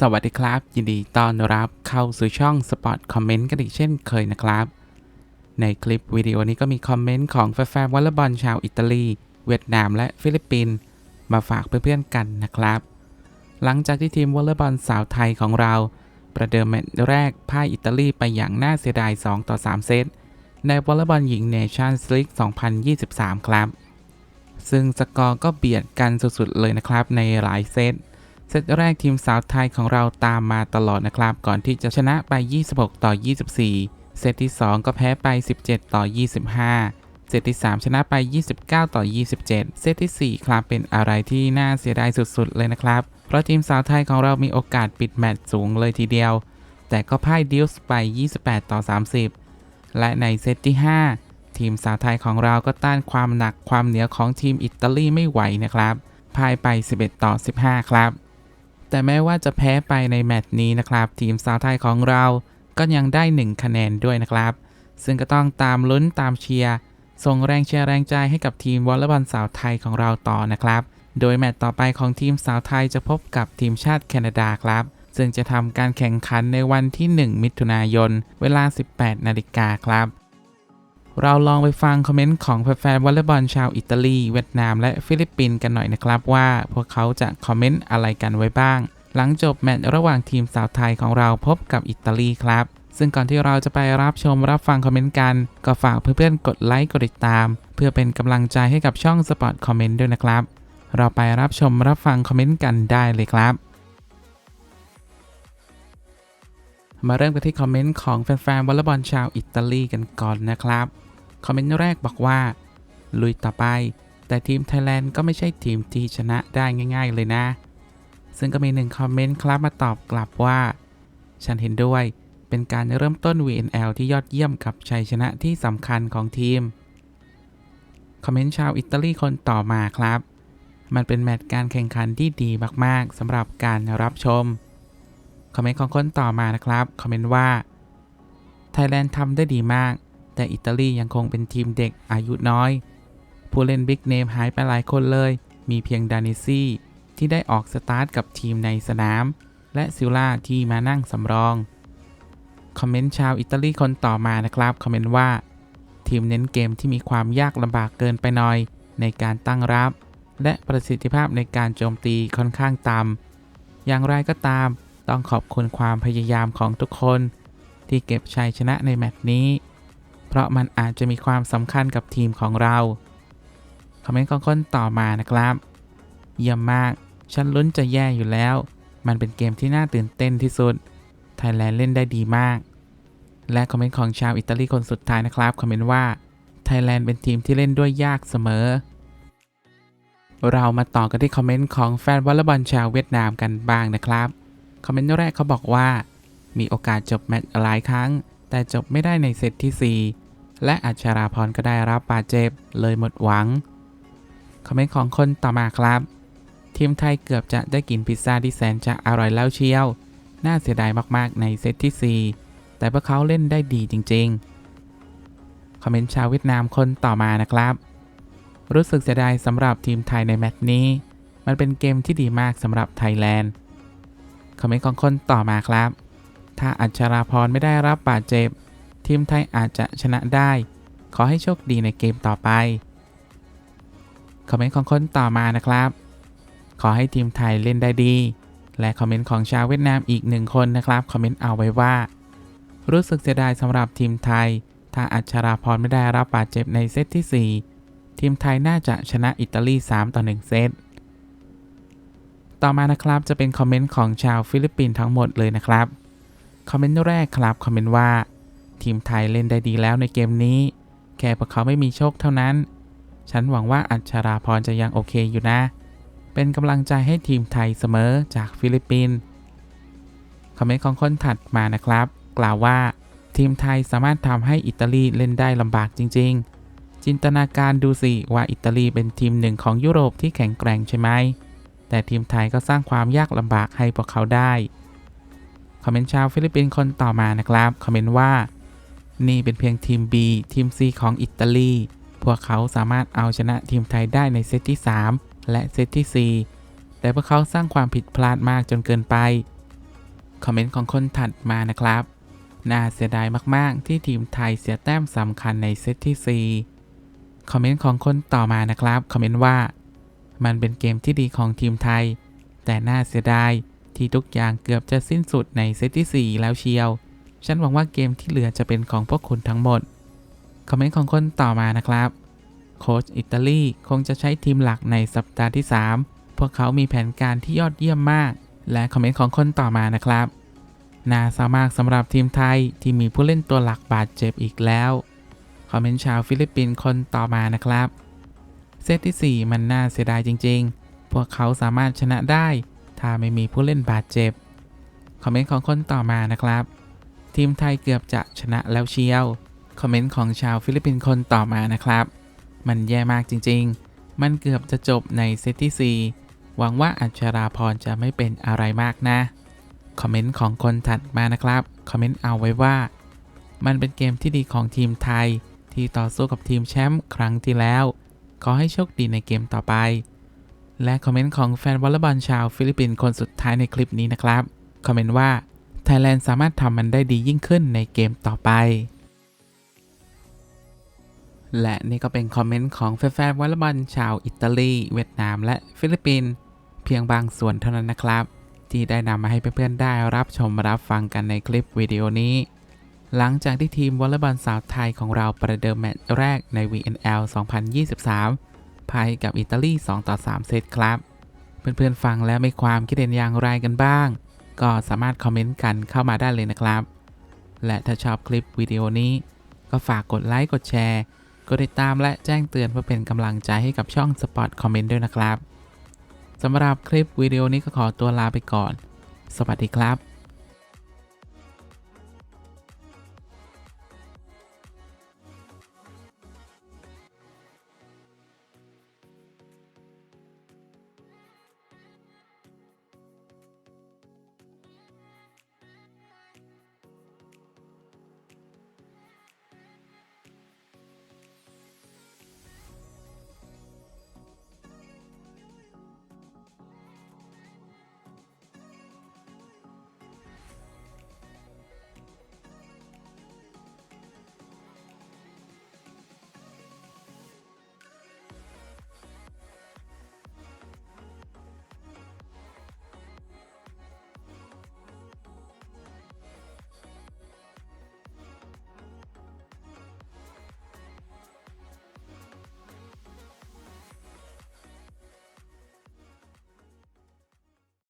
สวัสดีครับ ยินดีต้อนรับเข้าสู่ช่อง Spot Comment กันอีกเช่นเคยนะครับ ในคลิปวิดีโอนี้ก็มีคอมเมนต์ของแฟนๆวอลเลย์บอลชาวอิตาลี เวียดนามและฟิลิปปินส์มาฝากเพื่อนๆกันนะครับ หลังจากที่ทีมวอลเลย์บอลสาวไทยของเรา ประเดิมแมตช์แรกพ่ายอิตาลีไปอย่างน่าเสียดาย 2 ต่อ 3 เซตในวอลเลย์บอลหญิงเนชั่นส์ลีก2023 ครับ ซึ่งสกอร์ก็เบียดกันสุดๆเลยนะครับในหลายเซต เซตแรกทีมสาวไทยของเราตามมาตลอดนะครับ ก่อนที่จะชนะไป 26 ต่อ 24 เซตที่ 2 ก็แพ้ไป 17 ต่อ 25 เซตที่ 3 ชนะไป 29 ต่อ 27 เซตที่ 4 ครับเป็นอะไรที่น่าเสียดายสุดๆ เลยนะครับ เพราะทีมสาวไทยของเรามีโอกาสปิดแมตช์สูงเลยทีเดียว แต่ก็พ่ายดิวส์ไป 28 ต่อ 30 และในเซตที่ 5 ทีมสาวไทยของเราก็ต้านความหนักความเหนียวของทีมอิตาลีไม่ไหวนะครับพ่ายไป 11 ต่อ 15 ครับ แต่แม้ว่าจะแพ้ไปในแมตช์นี้นะครับ ทีมสาวไทยของเราก็ยังได้ 1 คะแนนด้วยนะครับ ซึ่งก็ต้องตามลุ้นตามเชียร์ส่งแรงเชียร์แรงใจให้กับทีมวอลเลย์บอลสาวไทยของเราต่อนะครับ โดยแมตช์ต่อไปของทีมสาวไทยจะพบกับทีมชาติแคนาดาครับ ซึ่งจะทำการแข่งขันในวันที่ 1 มิถุนายน เวลา 18 นาฬิกาครับ เราลองไปฟังคอมเมนต์ของแฟนๆวอลเลย์บอลชาวอิตาลี เวียดนามและฟิลิปปินส์กันหน่อยนะครับว่า พวกเขาจะคอมเมนต์อะไรกันไว้บ้าง หลังจบแมตช์ระหว่างทีมสาวไทยของเราพบกับอิตาลีครับ ซึ่งก่อนที่เราจะไปรับชมรับฟังคอมเมนต์กัน ก็ฝากเพื่อนๆกดไลค์กดติดตาม เพื่อเป็นกำลังใจให้กับช่อง Spot Comment ด้วยนะครับ เราไปรับชมรับฟังคอมเมนต์กันได้เลยครับมาเริ่มกันที่คอมเมนต์ของแฟนๆวอลเลย์บอลชาวอิตาลีกันก่อนนะครับ คอมเมนต์แรกบอกว่า ลุยต่อไป แต่ทีมไทยแลนด์ก็ไม่ใช่ทีมที่ชนะได้ง่ายๆเลยนะ ซึ่งก็มีหนึ่งคอมเมนต์ครับมาตอบกลับว่า ฉันเห็นด้วย เป็นการเริ่มต้น VNL ที่ยอดเยี่ยมกับชัยชนะที่สำคัญของทีม คอมเมนต์ชาวอิตาลีคนต่อมาครับ มันเป็นแมตช์การแข่งขันที่ดีมากๆสำหรับการรับชม คอมเมนต์ของคนต่อมานะครับ คอมเมนต์ว่าไทยแลนด์ทำได้ดีมาก แต่อิตาลียังคงเป็นทีมเด็กอายุน้อย ผู้เล่นบิ๊กเนมหายไปหลายคนเลย มีเพียงดานิซี่ที่ได้ออกสตาร์ทกับทีมในสนาม และซิล่าที่มานั่งสำรอง คอมเมนต์ชาวอิตาลีคนต่อมานะครับ คอมเมนต์ว่า ทีมเน้นเกมที่มีความยากลำบากเกินไปหน่อย ในการตั้งรับ และประสิทธิภาพในการโจมตีค่อนข้างต่ำอย่างไรก็ตามต้องขอบคุณความพยายามของทุกคน ที่เก็บชัยชนะในแมตช์นี้ ราะมันอาจจะมีความสำคัญกับทีมของเรา คอมเมนต์ของคนต่อมานะครับ เยี่ยมมาก ฉันลุ้นจะแย่อยู่แล้ว มันเป็นเกมที่น่าตื่นเต้นที่สุด ไทยแลนด์เล่นได้ดีมาก และคอมเมนต์ของชาวอิตาลีคนสุดท้ายนะครับ คอมเมนต์ว่า ไทยแลนด์เป็นทีมที่เล่นด้วยยากเสมอ เรามาต่อกันที่คอมเมนต์ของแฟนวอลเลย์บอลชาวเวียดนามกันบ้างนะครับ คอมเมนต์แรกเขาบอกว่ามีโอกาสจบแมตช์หลายครั้ง แต่จบไม่ได้ในเซตที่4 และอัชราพรก็ได้รับบาดเจ็บเลยหมดหวัง คอมเมนต์ของคนต่อมาครับ ทีมไทยเกือบจะได้กินพิซซ่าที่แสนจะอร่อยแล้วเชียว น่าเสียดายมากๆในเซตที่ 4 แต่พวกเขาเล่นได้ดีจริง ๆ คอมเมนต์ชาวเวียดนามคนต่อมานะครับ รู้สึกเสียดายสำหรับทีมไทยในแมตช์นี้ มันเป็นเกมที่ดีมากสำหรับไทยแลนด์ คอมเมนต์ของคนต่อมาครับ ถ้าอัชราพรไม่ได้รับบาดเจ็บ ทีมไทยอาจจะชนะได้ ขอให้โชคดีในเกมต่อไป คอมเมนต์ของคนต่อมานะครับ ขอให้ทีมไทยเล่นได้ดี และคอมเมนต์ของชาวเวียดนามอีกหนึ่งคนนะครับ คอมเมนต์เอาไว้ว่า รู้สึกเสียดายสำหรับทีมไทย ถ้าอัชราพรไม่ได้รับบาดเจ็บในเซตที่ 4 ทีมไทยน่าจะชนะอิตาลี 3 ต่อ 1 เซตต่อมานะครับจะเป็นคอมเมนต์ของชาวฟิลิปปินส์ทั้งหมดเลยนะครับ คอมเมนต์แรกครับ คอมเมนต์ว่า ทีมไทยเล่นได้ดีแล้วในเกมนี้ แค่พวกเขาไม่มีโชคเท่านั้น ฉันหวังว่าอัชราพรจะยังโอเคอยู่นะ เป็นกำลังใจให้ทีมไทยเสมอจากฟิลิปปินส์คอมเมนต์ของคนถัดมานะครับ กล่าวว่า ทีมไทยสามารถทำให้อิตาลีเล่นได้ลำบากจริง ๆ จินตนาการดูสิว่าอิตาลีเป็นทีมหนึ่งของยุโรปที่แข็งแกร่งใช่ไหมแต่ทีมไทยก็สร้างความยากลำบากให้พวกเขาได้ คอมเมนต์ชาวฟิลิปปินส์คนต่อมานะครับ คอมเมนต์ว่า นี่เป็นเพียงทีม B ทีม C ของอิตาลี พวกเขาสามารถเอาชนะทีมไทยได้ในเซตที่ 3 และเซตที่ 4 แต่พวกเขาสร้างความผิดพลาดมากจนเกินไป คอมเมนต์ของคนถัดมานะครับ น่าเสียดายมากๆ ที่ทีมไทยเสียแต้มสำคัญในเซตที่ 4 คอมเมนต์ของคนต่อมานะครับ คอมเมนต์ว่า มันเป็นเกมที่ดีของทีมไทย แต่น่าเสียดายที่ทุกอย่างเกือบจะสิ้นสุดในเซตที่ 4 แล้วเชียว ฉันหวังว่าเกมที่เหลือจะเป็นของพวกคุณทั้งหมด คอมเมนต์ของคนต่อมานะครับ โค้ชอิตาลีคงจะใช้ทีมหลักในสัปดาห์ที่ 3 พวกเขามีแผนการที่ยอดเยี่ยมมาก และคอมเมนต์ของคนต่อมานะครับ น่าเศร้ามากสำหรับทีมไทยที่มีผู้เล่นตัวหลักบาดเจ็บอีกแล้ว คอมเมนต์ชาวฟิลิปปินส์คนต่อมานะครับ เซตที่ 4 มันน่าเสียดายจริง ๆ พวกเขาสามารถชนะได้ ถ้าไม่มีผู้เล่นบาดเจ็บ คอมเมนต์ของคนต่อมานะครับ ทีมไทยเกือบจะชนะแล้วเชียว คอมเมนต์ของชาวฟิลิปปินส์คนต่อมานะครับ มันแย่มากจริงๆ มันเกือบจะจบในเซตที่ 4 หวังว่าอัชราพรจะไม่เป็นอะไรมากนะ คอมเมนต์ของคนถัดมานะครับ คอมเมนต์เอาไว้ว่า มันเป็นเกมที่ดีของทีมไทย ที่ต่อสู้กับทีมแชมป์ครั้งที่แล้ว ขอให้โชคดีในเกมต่อไป และคอมเมนต์ของแฟนวอลเลย์บอลชาวฟิลิปปินส์คนสุดท้ายในคลิปนี้นะครับ คอมเมนต์ว่า ไทยแลนด์สามารถทำมันได้ดียิ่งขึ้นในเกมต่อไป และนี่ก็เป็นคอมเมนต์ของแฟนๆวอลเลย์บอลชาวอิตาลี เวียดนาม และฟิลิปปินส์เพียงบางส่วนเท่านั้นนะครับ ที่ได้นำมาให้เพื่อนๆได้รับชมรับฟังกันในคลิปวิดีโอนี้ หลังจากที่ทีมวอลเลย์บอลสาวไทยของเราประเดิมแมตช์แรกใน VNL 2023ภายกับอิตาลี 2 ต่อ 3 เซตครับ เพื่อนๆฟังแล้วมีความคิดเห็นอย่างไรกันบ้าง ก็สามารถคอมเมนต์กันเข้ามาได้เลยนะครับ และถ้าชอบคลิปวิดีโอนี้ ก็ฝากกดไลค์กดแชร์ กดติดตามและแจ้งเตือนเพื่อเป็นกำลังใจให้กับช่อง Spot Comment ด้วยนะครับสำหรับคลิปวิดีโอนี้ก็ขอตัวลาไปก่อน สวัสดีครับ